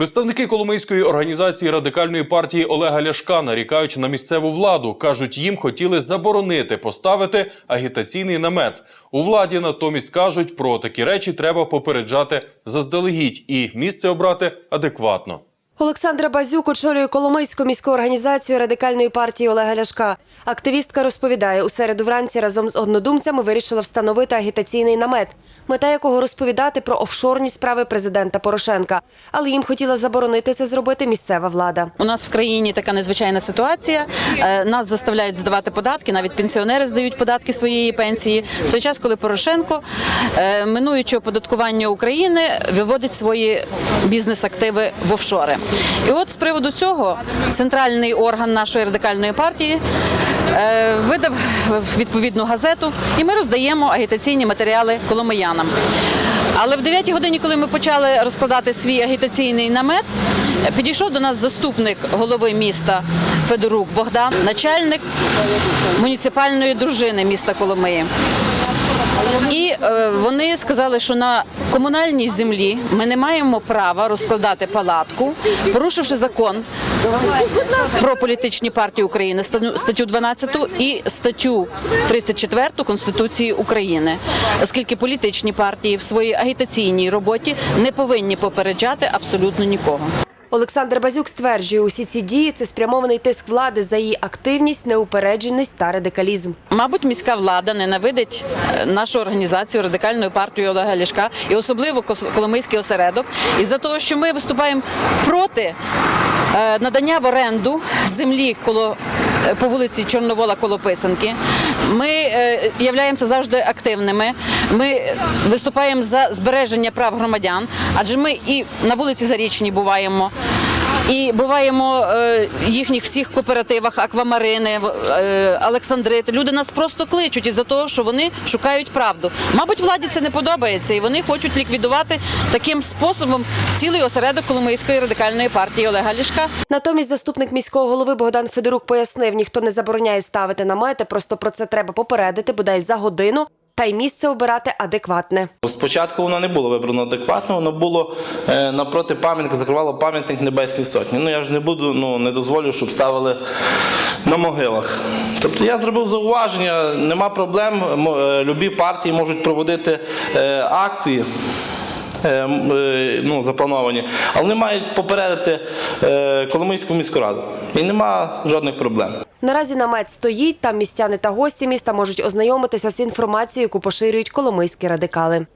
Представники Коломийської організації радикальної партії Олега Ляшка нарікають на місцеву владу. кажуть, їм хотіли заборонити поставити агітаційний намет. У владі натомість кажуть, про такі речі треба попереджати заздалегідь і місце обрати адекватно. Олександра Базюк очолює Коломийську міську організацію радикальної партії Олега Ляшка. Активістка розповідає, у середу вранці разом з однодумцями вирішила встановити агітаційний намет, мета якого розповідати про офшорні справи президента Порошенка. Але їм хотіла заборонити це зробити місцева влада. У нас в країні така незвичайна ситуація. Е, Нас заставляють здавати податки, навіть пенсіонери здають податки своєї пенсії. В той час, коли Порошенко, е, минуючи оподаткування України, виводить свої бізнес-активи в офшори. І от з приводу цього центральний орган нашої радикальної партії е, видав відповідну газету, і ми роздаємо агітаційні матеріали коломиянам. Але в 9 годині, коли ми почали розкладати свій агітаційний намет, підійшов до нас заступник голови міста Федорук Богдан, начальник муніципальної дружини міста Коломиї. І е, вони сказали, що на комунальній землі ми не маємо права розкладати палатку, порушивши закон про політичні партії України, статтю 12 і статтю 34 Конституції України, оскільки політичні партії в своїй агітаційній роботі не повинні попереджати абсолютно нікого. Олександр Базюк стверджує, усі ці дії це спрямований тиск влади за її активність, неупередженість та радикалізм. Мабуть, міська влада ненавидить е, нашу організацію радикальної партії Олега Ляшка і особливо Коломийський осередок, І за того, що ми виступаємо проти надання в оренду землі коло. е, По вулиці Чорновола коло Писанки. Ми е, являємося завжди активними. Ми виступаємо за збереження прав громадян, адже ми і на вулиці Зарічній буваємо, і буваємо е, їхніх всіх кооперативах, аквамарини, е, Олександрити. Люди нас просто кличуть із-за того, що вони шукають правду. Мабуть, владі це не подобається, і вони хочуть ліквідувати таким способом цілий осередок Коломийської радикальної партії Олега Ляшка. Натомість заступник міського голови Богдан Федорук пояснив, ніхто не забороняє ставити намети, просто про це треба попередити, бодай за годину, та й місце обирати адекватне. Спочатку воно не було вибрано адекватно, воно було е, напроти пам'ятника, закривало пам'ятник Небесній Сотні. Ну я ж не буду, ну не дозволю, щоб ставили на могилах. Тобто я зробив зауваження, нема проблем. е, Любі партії можуть проводити е, акції. Е, е, Ну, заплановані, але не мають попередити е, Коломийську міську раду. І нема жодних проблем. Наразі намет стоїть, там містяни та гості міста можуть ознайомитися з інформацією, яку поширюють коломийські радикали.